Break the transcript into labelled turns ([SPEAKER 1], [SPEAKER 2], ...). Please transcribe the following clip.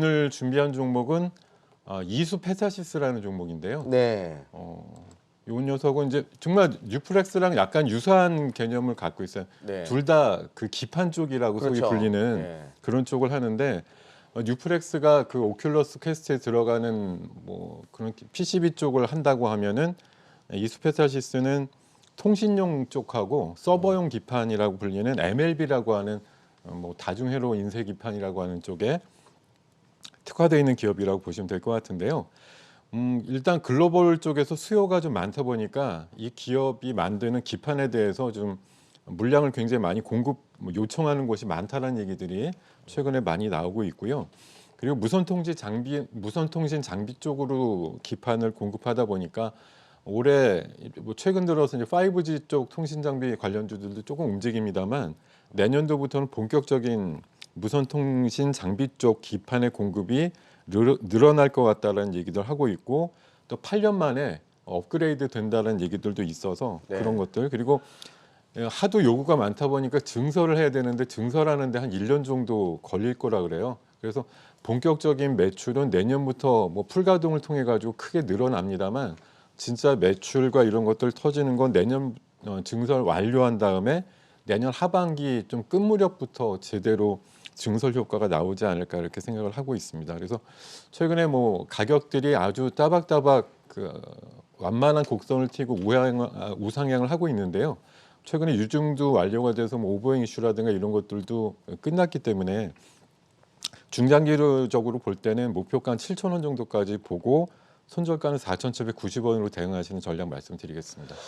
[SPEAKER 1] 오늘 준비한 종목은 아, 이수 페타시스라는 종목인데요.
[SPEAKER 2] 네.
[SPEAKER 1] 어, 이 녀석은 이제 정말 뉴플렉스랑 약간 유사한 개념을 갖고 있어요.
[SPEAKER 2] 네.
[SPEAKER 1] 둘다 그 기판 쪽이라고 소위
[SPEAKER 2] 그렇죠.
[SPEAKER 1] 불리는
[SPEAKER 2] 네.
[SPEAKER 1] 그런 쪽을 하는데 어, 뉴플렉스가 그 오큘러스 퀘스트에 들어가는 뭐 그런 PCB 쪽을 한다고 하면은 이스페타시스는 통신용 쪽하고 서버용 기판이라고 불리는 MLB라고 하는 어, 뭐 다중회로 인쇄 기판이라고 하는 쪽에 특화되어 있는 기업이라고 보시면 될 것 같은데요. 음, 일단 글로벌 쪽에서 수요가 좀 많다 보니까 이 기업이 만드는 기판에 대해서 좀 물량을 굉장히 많이 공급 뭐 요청하는 곳이 많다는 얘기들이 최근에 많이 나오고 있고요. 그리고 무선 통신 장비 무선 통신 장비 쪽으로 기판을 공급하다 보니까 올해 뭐 최근 들어서 이제 5G 쪽 통신 장비 관련주들도 조금 움직입니다만 내년도부터는 본격적인 무선 통신 장비 쪽 기판의 공급이 늘- 늘어날 것 같다라는 얘기들 하고 있고 또 8년 만에 업그레이드 된다는 얘기들도 있어서
[SPEAKER 2] 네.
[SPEAKER 1] 그런 것들 그리고 예, 하도 요구가 많다 보니까 증설을 해야 되는데 증설하는데 한 1년 정도 걸릴 거라 그래요. 그래서 본격적인 매출은 내년부터 뭐 풀가동을 통해 가지고 크게 늘어납니다만 진짜 매출과 이런 것들 터지는 건 내년 어, 증설 완료한 다음에 내년 하반기 좀 끝 무렵부터 제대로 증설 효과가 나오지 않을까 이렇게 생각을 하고 있습니다. 그래서 최근에 뭐 가격들이 아주 따박따박 그 완만한 곡선을 튀고 우향, 아, 우상향을 하고 있는데요. 최근에 유증도 완료가 돼서 뭐 오버행 이슈라든가 이런 것들도 끝났기 때문에 중장기적으로 볼 때는 목표가 한 7천 원 정도까지 보고 손절가는 4,790원으로 대응하시는 전략 말씀드리겠습니다.